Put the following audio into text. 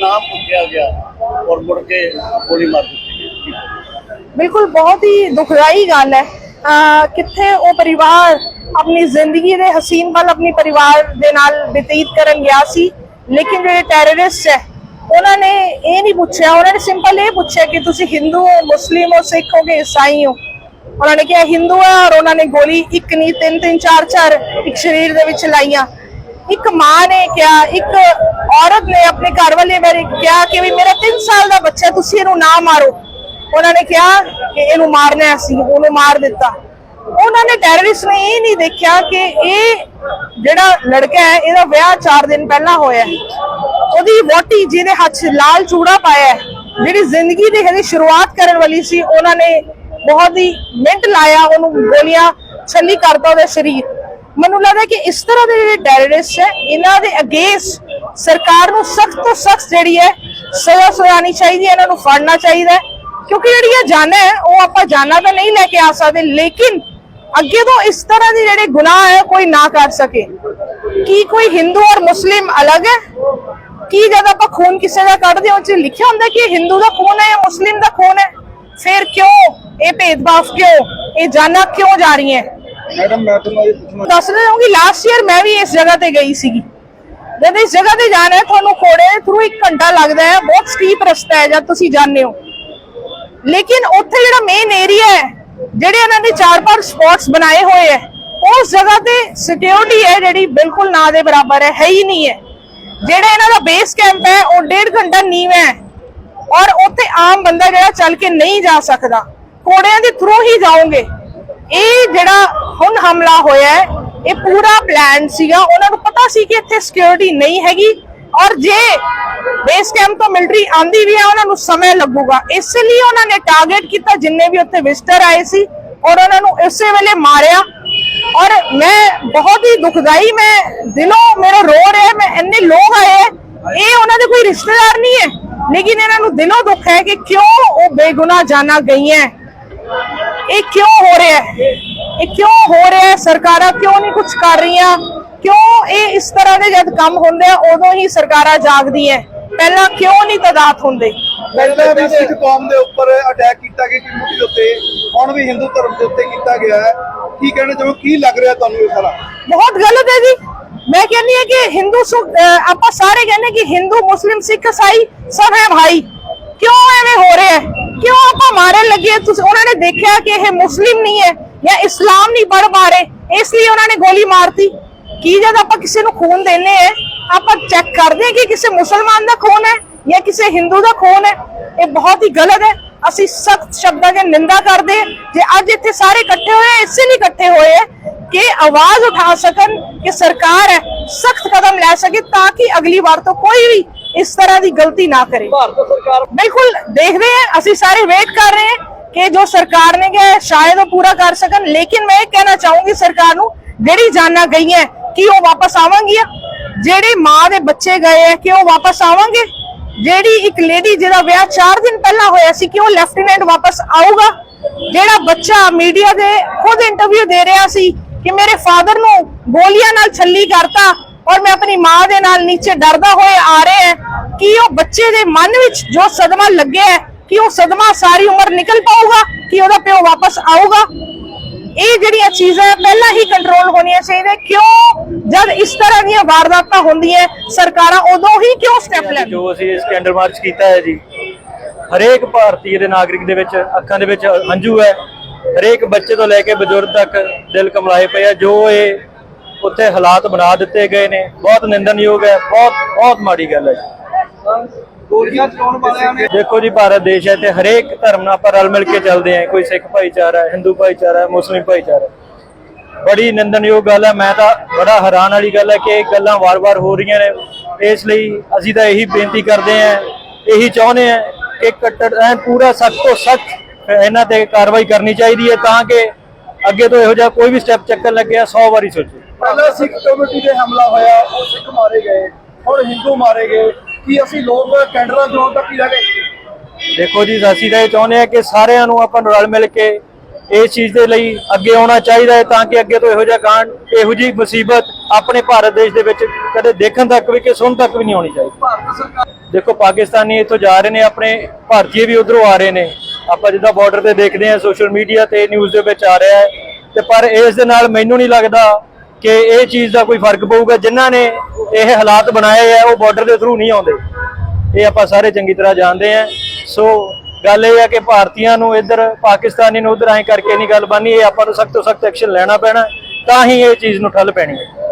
ਨਾਮ ਪੁੱਛਿਆ ਗਿਆ ਔਰ ਮੁੜ ਕੇ ਗੋਲੀ ਮਾਰ ਦਿੱਤੀ ਗਈ। ਬਿਲਕੁਲ ਬਹੁਤ ਹੀ ਦੁਖਦਾਈ ਗੱਲ ਹੈ। ਕਿੱਥੇ ਉਹ ਪਰਿਵਾਰ ਆਪਣੀ ਜ਼ਿੰਦਗੀ ਦੇ ਹਸੀਨ ਪਲ ਆਪਣੀ ਪਰਿਵਾਰ ਦੇ ਨਾਲ ਬਤੀਤ ਕਰਨ ਗਿਆ ਸੀ, ਲੇਕਿਨ ਜਿਹੜੇ ਟੈਰਰਿਸਟ ਹੈ, ਉਹਨਾਂ ਨੇ ਇਹ ਨਹੀਂ ਪੁੱਛਿਆ, ਉਹਨਾਂ ਨੇ ਸਿੰਪਲ ਇਹ ਪੁੱਛਿਆ ਕਿ ਤੁਸੀਂ ਹਿੰਦੂ ਹੋ ਮੁਸਲਿਮ ਹੋ ਸਿੱਖ ਹੋ ਕਿ ਈਸਾਈ ਹੋ? ਉਹਨਾਂ ਨੇ ਕਿਹਾ ਹਿੰਦੂ ਹੈ ਔਰ ਉਹਨਾਂ ਨੇ ਗੋਲੀ ਇੱਕ ਨਹੀਂ, ਤਿੰਨ ਤਿੰਨ, ਚਾਰ ਚਾਰ ਇੱਕ ਸਰੀਰ ਦੇ ਵਿੱਚ ਲਾਈਆਂ। ਇੱਕ ਮਾਂ ਨੇ ਕਿਹਾ, ਇੱਕ ਔਰਤ ਨੇ ਆਪਣੇ ਘਰ ਵਾਲੇ ਬਾਰੇ ਕਿਹਾ ਕਿ ਵੀ ਮੇਰਾ 3 ਸਾਲ ਦਾ ਬੱਚਾ ਤੁਸੀਂ ਇਹਨੂੰ ਨਾ ਮਾਰੋ। ਉਹਨਾਂ ਨੇ ਕਿਹਾ ਕਿ ਇਹਨੂੰ ਮਾਰਨਾ ਸੀ ਉਹਨੂੰ ਮਾਰ ਦਿੱਤਾ। ਉਹਨਾਂ ਨੇ ਟੈਰਰਿਸਟ ਨੇ ਇਹ ਨਹੀਂ ਦੇਖਿਆ ਕਿ ਇਹ ਜਿਹੜਾ ਲੜਕਾ ਹੈ, ਇਹਦਾ ਵਿਆਹ 4 ਦਿਨ ਪਹਿਲਾਂ ਹੋਇਆ ਉਹਦੀ ਵੋਟੀ ਜਿਹਦੇ ਹੱਥ ਲਾਲ ਚੂੜਾ ਪਾਇਆ ਜਿਹੜੀ ਜ਼ਿੰਦਗੀ ਦੀ ਹਜੇ ਸ਼ੁਰੂਆਤ ਕਰਨ ਵਾਲੀ ਸੀ, ਉਹਨਾਂ ਨੇ ਬਹੁਤ ਹੀ ਮਿੰਟ ਲਾਇਆ, ਉਹਨੂੰ ਗੋਲੀਆਂ ਛੱਲੀ ਕਰਤਾ ਉਹਦਾ ਸਰੀਰ। ਮੈਨੂੰ ਲੱਗਦਾ ਕਿ ਇਸ ਤਰ੍ਹਾਂ ਦੇ ਜਿਹੜੇ ਟੈਰਰਿਸਟ ਹੈ, ਇਹਨਾਂ ਦੇ ਅਗੇਂਸਟ ਸਰਕਾਰ ਨੂੰ ਸਖਤ ਤੋਂ ਸਖਤ ਜਿਹੜੀ ਹੈ, ਸਜ਼ਾ ਸੁਣਾਉਣੀ ਚਾਹੀਦੀ ਹੈ, ਇਹਨਾਂ ਨੂੰ ਫੜਨਾ ਚਾਹੀਦਾ ਕਿਉਂਕਿ ਜਿਹੜੀਆਂ ਜਾਨਾਂ ਹੈ, ਉਹ ਆਪਾਂ ਜਾਨਾਂ ਤਾਂ ਨਹੀਂ ਲੈ ਕੇ ਆ ਸਕਦੇ, ਲੇਕਿਨ ਅੱਗੇ ਤੋਂ ਇਸ ਤਰ੍ਹਾਂ ਦੇ ਜਿਹੜੇ ਗੁਨਾਹ ਹੈ, ਕੋਈ ਨਾ ਕਰ ਸਕੇ। ਕੀ ਕੋਈ ਹਿੰਦੂ ਔਰ ਮੁਸਲਿਮ ਅਲੱਗ ਹੈ? ਕੀ ਜਦ ਆਪਾਂ ਖੂਨ ਕਿਸੇ ਦਾ ਕੱਢਦੇ ਹਾਂ, ਉਹ 'ਚ ਲਿਖਿਆ ਹੁੰਦਾ ਕਿ ਹਿੰਦੂ ਦਾ ਖੂਨ ਹੈ ਮੁਸਲਿਮ ਦਾ ਖੂਨ ਹੈ? ਫਿਰ ਕਿਉਂ? ਇਹ ਭੇਦਭਾਵ ਕਿਉਂ? ਇਹ ਜਾਨਾਂ ਕਿਉਂ ਜਾ ਰਹੀਆਂ? ਮੈਡਮ, ਮੈਂ ਤੁਹਾਨੂੰ ਇਹ ਪੁੱਛਣਾ ਦੱਸ ਰਿਹਾ ਹਾਂ ਕਿ ਲਾਸਟ ਈਅਰ ਮੈਂ ਵੀ ਇਸ ਜਗ੍ਹਾ ਤੇ ਗਈ ਸੀਗੀ। ਜਦ ਇਸ ਜਗ੍ਹਾ ਤੇ ਜਾਣਾ ਹੈ, ਤੁਹਾਨੂੰ ਕੋੜੇ ਥਰੂ 1 ਘੰਟਾ ਲੱਗਦਾ ਹੈ, ਬਹੁਤ ਸਟੀਪ ਰਸਤਾ ਹੈ, ਜਦ ਤੁਸੀਂ ਜਾਂਦੇ ਹੋ। ਲੇਕਿਨ ਉੱਥੇ ਜਿਹੜਾ ਮੇਨ ਏਰੀਆ ਹੈ, ਜਿਹੜੇ ਇਹਨਾਂ ਨੇ ਚਾਰ ਪੰਜ ਸਪੌਟਸ ਬਣਾਏ ਹੋਏ ਹੈ, ਉਸ ਜਗ੍ਹਾ ਤੇ ਸਿਕਿਉਰਿਟੀ ਹੈ ਜਿਹੜੀ ਬਿਲਕੁਲ ਨਾ ਦੇ ਬਰਾਬਰ ਹੈ ਹੈ ਹੀ ਨਹੀਂ ਹੈ। ਜਿਹੜਾ ਇਹਨਾਂ ਦਾ ਬੇਸ ਕੈਂਪ ਹੈ, ਉਹ ਡੇਢ ਘੰਟਾ ਨੀਵਾਂ ਹੈ। ਔਰ ਉੱਥੇ ਆਮ ਬੰਦਾ ਜਿਹੜਾ ਚੱਲ ਕੇ ਨਹੀਂ ਜਾ ਸਕਦਾ। ਕੋੜਿਆਂ ਦੇ ਥਰੂ ਹੀ ਜਾਓਗੇ। ਇਹ ਜਿਹੜਾ ਹੁਣ ਹਮਲਾ ਹੋਇਆ ਹੈ ਇਹ ਪੂਰਾ ਪਲਾਨ ਸੀਗਾ। ਉਹਨਾਂ ਨੂੰ ਪਤਾ ਸੀ ਕਿ ਇੱਥੇ ਸਿਕਿਉਰਿਟੀ ਨਹੀਂ ਹੈਗੀ ਔਰ ਜੇ ਬੇਸ ਕੈਂਪ ਤੋਂ ਮਿਲਟਰੀ ਆਂਦੀ ਵੀ ਹੈ ਉਹਨਾਂ ਨੂੰ ਸਮੇਂ ਲੱਗੂਗਾ। ਇਸ ਲਈ ਉਹਨਾਂ ਨੇ ਟਾਰਗੇਟ ਕੀਤਾ ਜਿੰਨੇ ਵੀ ਉੱਥੇ ਵਿਜ਼ਟਰ ਆਏ ਸੀ ਔਰ ਉਹਨਾਂ ਨੂੰ ਇਸੇ ਵੇਲੇ ਮਾਰਿਆ। ਔਰ ਮੈਂ ਬਹੁਤ ਹੀ ਦੁਖਦਾਈ ਮੈਂ ਦਿਲੋਂ ਮੇਰਾ ਰੋ ਰਿਹਾ ਮੈਂ ਇੰਨੇ ਲੋਕ ਆਏ ਹੈ, ਇਹ ਉਹਨਾਂ ਦੇ ਕੋਈ ਰਿਸ਼ਤੇਦਾਰ ਨਹੀਂ ਹੈ। ਲੇਕਿਨ ਇਹਨਾਂ ਨੂੰ ਦਿਲੋਂ ਦੁੱਖ ਹੈ ਕਿ ਕਿਉਂ ਉਹ ਬੇਗੁਨਾਹ ਜਾਨਾਂ ਗਈਆਂ। ਇਹ ਕਿਉਂ ਹੋ ਰਿਹਾ ਹੈ? ਇਹ ਕਿਉਂ ਹੋ ਰਿਹਾ ਹੈ? ਸਰਕਾਰਾਂ ਕਿਉਂ ਨਹੀਂ ਕੁਝ ਕਰ ਰਹੀਆਂ? ਕਿਉਂ ਇਹ ਇਸ ਤਰ੍ਹਾਂ ਦੇ ਜਦ ਕੰਮ ਹੁੰਦੇ ਆ ਉਦੋਂ ਹੀ ਸਰਕਾਰਾਂ ਜਾਗਦੀਆਂ ਪਹਿਲਾਂ ਕਿਉਂ ਨਹੀਂ ਤਦਾਤ ਹੁੰਦੇ? ਪਹਿਲਾਂ ਵੀ ਸਿੱਖ ਕੌਮ ਦੇ ਉੱਪਰ ਅਟੈਕ ਕੀਤਾ ਗਿਆ ਕਮਿਊਨਿਟੀ ਦੇ ਉੱਤੇ ਹੁਣ ਵੀ ਹਿੰਦੂ ਧਰਮ ਦੇ ਉੱਤੇ ਕੀਤਾ ਗਿਆ ਹੈ। ਕੀ ਕਹਿਣਾ ਚਾਹੋ ਕੀ ਲੱਗ ਰਿਹਾ ਤੁਹਾਨੂੰ ਇਹ ਸਾਰਾ? ਬਹੁਤ ਗਲਤ ਹੈ ਜੀ। ਮੈਂ ਕਹਿੰਦੀ ਹਾਂ ਕਿ ਹਿੰਦੂ ਸੁ- ਅਹ ਆਪਾਂ ਸਾਰੇ ਕਹਿੰਦੇ ਕਿ ਹਿੰਦੂ ਮੁਸਲਿਮ ਸਿੱਖ ਈਸਾਈ ਸਭ ਹੈ ਭਾਈ। ਕਿਉਂ ਐਵੇਂ ਹੋ ਰਿਹਾ ਹੈ? ਕਿਉਂ ਆਪਾਂ ਮਾਰਨ ਲੱਗੇ ਤੁਸੀਂ ਉਹਨਾਂ ਨੇ ਦੇਖਿਆ ਕਿ ਇਹ ਮੁਸਲਿਮ ਨਹੀਂ ਹੈ ਜਾਂ ਇਸਲਾਮ ਨਹੀਂ ਪੜ ਪਾ ਰਹੇ ਇਸ ਲਈ ਉਹਨਾਂ ਨੇ ਗੋਲੀ ਮਾਰਤੀ। ਕੀ ਜਦ ਆਪਾਂ ਕਿਸੇ ਨੂੰ ਖੂਨ ਦੇਨੇ ਹੈ ਆਪਾਂ ਚੈੱਕ ਕਰਦੇ ਹਾਂ ਕਿ ਕਿਸੇ ਮੁਸਲਮਾਨ ਦਾ ਖੂਨ ਹੈ ਜਾਂ ਕਿਸੇ ਹਿੰਦੂ ਦਾ ਖੂਨ ਹੈ। ਇਹ ਬਹੁਤ ਹੀ ਗਲਤ ਹੈ। ਅਸੀਂ ਸਖਤ ਸ਼ਬਦਾਂ 'ਚ ਨਿੰਦਾ ਕਰਦੇ ਹਾਂ। ਜੇ ਅੱਜ ਇੱਥੇ ਸਾਰੇ ਇਕੱਠੇ ਹੋਏ ਇਸੇ ਲਈ ਇਕੱਠੇ ਹੋਏ ਆ ਕਿ ਆਵਾਜ਼ ਉਠਾ ਸਕਣ ਕਿ ਸਰਕਾਰ ਹੈ, ਸਖਤ ਕਦਮ ਲੈ ਸਕੇ ਤਾਂ ਕਿ ਅਗਲੀ ਵਾਰ ਤੋਂ ਕੋਈ ਵੀ ਇਸ ਤਰ੍ਹਾਂ ਦੀ ਗਲਤੀ ਨਾ ਕਰੇ। ਭਾਰਤ ਸਰਕਾਰ ਬਿਲਕੁਲ ਦੇਖਦੇ ਹਾਂ ਅਸੀਂ ਸਾਰੇ ਵੇਟ ਕਰ ਰਹੇ ਹਾਂ ਕਿ ਜੋ ਸਰਕਾਰ ਨੇ ਕਿਹਾ ਹੈ, ਸ਼ਾਇਦ ਉਹ ਪੂਰਾ ਕਰ ਸਕਣ। ਲੇਕਿਨ ਮੈਂ ਇਹ ਕਹਿਣਾ ਚਾਹੂੰਗੀ ਸਰਕਾਰ ਨੂੰ ਜਿਹੜੀ ਜਾਨਾਂ ਗਈਆਂ ਕੀ ਉਹ ਵਾਪਸ ਆਵਾਂਗੀਆਂ? ਜਿਹੜੇ ਮਾਂ ਦੇ ਬੱਚੇ ਗਏ ਹੈ ਕਿ ਉਹ ਵਾਪਸ ਆਵਾਂਗੇ? ਜਿਹੜੀ ਇੱਕ ਲੇਡੀ ਜਿਹਦਾ ਵਿਆਹ 4 ਦਿਨ ਪਹਿਲਾਂ ਹੋਇਆ ਸੀ ਕਿ ਉਹ ਲੈਫਟੀਨੈਂਟ ਵਾਪਸ ਆਊਗਾ? ਜਿਹੜਾ ਬੱਚਾ ਮੀਡੀਆ ਦੇ ਖੁਦ ਇੰਟਰਵਿਊ ਦੇ ਰਿਹਾ ਸੀ ਕਿ ਮੇਰੇ ਫਾਦਰ ਨੂੰ ਗੋਲੀਆਂ ਨਾਲ ਛੱਲੀ ਕਰਤਾ ਔਰ ਮੈਂ ਆਪਣੀ ਮਾਂ ਦੇ ਨਾਲ ਨੀਚੇ ਡਰਦਾ ਹੋਏ ਆ ਰਿਹਾ ਹੈ ਕਿ ਉਹ ਬੱਚੇ ਦੇ ਮਨ ਵਿੱਚ ਜੋ ਸਦਮਾ ਲੱਗਿਆ ਹੈ ਕਿ ਉਹ ਸਦਮਾ ਸਾਰੀ ਉਮਰ ਨਿਕਲ ਪਾਊਗਾ ਕਿ ਉਹਦਾ ਪਿਓ ਵਾਪਸ ਆਊਗਾ। ਇਹ ਜਿਹੜੀਆਂ ਚੀਜ਼ਾਂ ਪਹਿਲਾਂ ਹੀ ਕੰਟਰੋਲ ਹੋਣੀਆਂ ਚਾਹੀਦੀਆਂ ਕਿਉਂ? ਜਦ ਇਸ ਤਰ੍ਹਾਂ ਦੀਆਂ ਵਾਰਦਾਤਾਂ ਹੁੰਦੀਆਂ ਸਰਕਾਰਾਂ ਉਦੋਂ ਹੀ ਕਿਉਂ ਸਟੈਪ ਲੈਂਦੀਆਂ? ਜੋ ਅਸੀਂ ਇਸ ਕੈਂਡਲ ਮਾਰਚ ਕੀਤਾ ਹੈ ਜੀ ਹਰੇਕ ਭਾਰਤੀ ਦੇ ਨਾਗਰਿਕ ਦੇ ਵਿੱਚ ਅੱਖਾਂ ਦੇ ਵਿੱਚ ਹੰਝੂ ਹੈ। ਹਰੇਕ ਬੱਚੇ ਤੋਂ ਲੈ ਕੇ ਬਜ਼ੁਰਗ ਤੱਕ ਦਿਲ ਕਮਲਾਏ ਪਏ ਆ। ਜੋ ਇਹ ਉੱਥੇ ਹਾਲਾਤ ਬਣਾ ਦਿੱਤੇ ਗਏ ਨੇ। ਬਹੁਤ ਨਿੰਦਨਯੋਗ ਹੈ। ਬਹੁਤ ਬਹੁਤ ਮਾੜੀ ਗੱਲ ਹੈ ਜੀ। ਗੋਲੀਆਂ ਚਲਾਉਣ ਵਾਲਿਆਂ ਨੇ ਦੇਖੋ ਜੀ ਭਾਰਤ ਦੇਸ਼ ਹੈ ਤੇ ਹਰੇਕ ਧਰਮ ਨਾਲ ਆਪਾਂ ਰਲ ਮਿਲ ਕੇ ਚੱਲਦੇ ਆਂ ਕੋਈ ਸਿੱਖ ਭਾਈਚਾਰਾ ਹੈ ਹਿੰਦੂ ਭਾਈਚਾਰਾ ਹੈ ਮੁਸਲਿਮ ਭਾਈਚਾਰਾ ਹੈ। ਬੜੀ ਨਿੰਦਨਯੋਗ ਗੱਲ ਹੈ। ਮੈਂ ਤਾਂ ਬੜਾ ਹੈਰਾਨ ਵਾਲੀ ਗੱਲ ਹੈ ਕਿ ਇਹ ਗੱਲਾਂ ਵਾਰ-ਵਾਰ ਹੋ ਰਹੀਆਂ ਨੇ। ਇਸ ਲਈ ਅਸੀਂ ਤਾਂ ਇਹੀ ਬੇਨਤੀ ਕਰਦੇ ਆਂ ਇਹੀ ਚਾਹੁੰਦੇ ਆਂ ਕਿ ਕੱਟੜ ਪੂਰਾ ਸਖਤ ਤੋਂ ਸਖਤ ਇਹਨਾਂ ਤੇ ਕਾਰਵਾਈ ਕਰਨੀ ਚਾਹੀਦੀ ਹੈ ਤਾਂ ਕਿ ਅੱਗੇ ਤੋਂ ਇਹੋ ਜਿਹਾ ਕੋਈ ਵੀ ਸਟੈਪ ਚੱਕਣ ਲੱਗਿਆ 100 ਵਾਰੀ ਸੋਚੋ। ਪਹਿਲਾਂ ਸਿੱਖ ਕਮਿਊਨਿਟੀ ਤੇ ਹਮਲਾ ਹੋਇਆ ਉਹ ਸਿੱਖ ਮਾਰੇ ਗਏ ਹੁਣ ਹਿੰਦੂ ਮਾਰੇ ਗਏ। ਕੀ ਅਸੀਂ ਲੋਕ ਕੈਂਡਲਾਂ ਚਲਾਉਣ ਤੱਕ ਹੀ ਰਹਿ ਗਏ? ਦੇਖੋ ਜੀ ਅਸੀਂ ਤਾਂ ਇਹ ਚਾਹੁੰਦੇ ਆ ਕਿ ਸਾਰਿਆਂ ਨੂੰ ਆਪਾਂ ਰਲ ਮਿਲ ਕੇ ਇਸ ਚੀਜ਼ ਦੇ ਲਈ ਅੱਗੇ ਆਉਣਾ ਚਾਹੀਦਾ ਹੈ ਤਾਂ ਕਿ ਅੱਗੇ ਤੋਂ ਇਹੋ ਜਿਹਾ ਕਾਂਡ ਇਹੋ ਜਿਹੀ ਮੁਸੀਬਤ ਆਪਣੇ ਭਾਰਤ ਦੇਸ਼ ਦੇ ਵਿੱਚ ਕਦੇ ਦੇਖਣ ਤੱਕ ਵੀ ਕਿ ਸੁਣ ਤੱਕ ਵੀ ਨਹੀਂ ਆਉਣੀ ਚਾਹੀਦੀ। ਭਾਰਤ ਦੇਖੋ ਪਾਕਿਸਤਾਨੀ ਇੱਥੋਂ ਜਾ ਰਹੇ ਨੇ ਆਪਣੇ ਭਾਰਤੀਏ ਵੀ ਉਧਰੋਂ ਆ ਰਹੇ ਨੇ। ਆਪਾਂ ਜਿੱਦਾਂ ਬਾਰਡਰ ਤੇ ਦੇਖਦੇ ਆ ਸੋਸ਼ਲ ਮੀਡੀਆ ਤੇ ਨਿਊਜ਼ ਦੇ ਵਿੱਚ ਆ ਰਿਹਾ ਹੈ। ਤੇ ਪਰ ਇਸ ਦੇ ਨਾਲ ਮੈਨੂੰ ਨਹੀਂ ਲੱਗਦਾ ਕਿ ਇਹ ਚੀਜ਼ ਦਾ ਕੋਈ ਫ਼ਰਕ ਪਊਗਾ। ਜਿਨ੍ਹਾਂ ਨੇ ਇਹ ਹਾਲਾਤ ਬਣਾਏ ਆ, ਉਹ ਬਾਰਡਰ ਦੇ ਥਰੂ ਨਹੀਂ ਆਉਂਦੇ। ਇਹ ਆਪਾਂ ਸਾਰੇ ਚੰਗੀ ਤਰ੍ਹਾਂ ਜਾਣਦੇ ਆ। ਸੋ ਗੱਲ ਇਹ ਆ ਕਿ ਭਾਰਤੀਆਂ ਨੂੰ ਇੱਧਰ, ਪਾਕਿਸਤਾਨੀ ਨੂੰ ਉਧਰ ਐਂ ਕਰਕੇ ਨਹੀਂ ਗੱਲ ਬਣਨੀ। ਇਹ ਆਪਾਂ ਨੂੰ ਸਖਤ ਤੋਂ ਸਖਤ ਐਕਸ਼ਨ ਲੈਣਾ ਪੈਣਾ। ਤਾਂ ਹੀ ਇਹ ਚੀਜ਼ ਨੂੰ ਠੱਲ ਪੈਣੀ ਹੈ।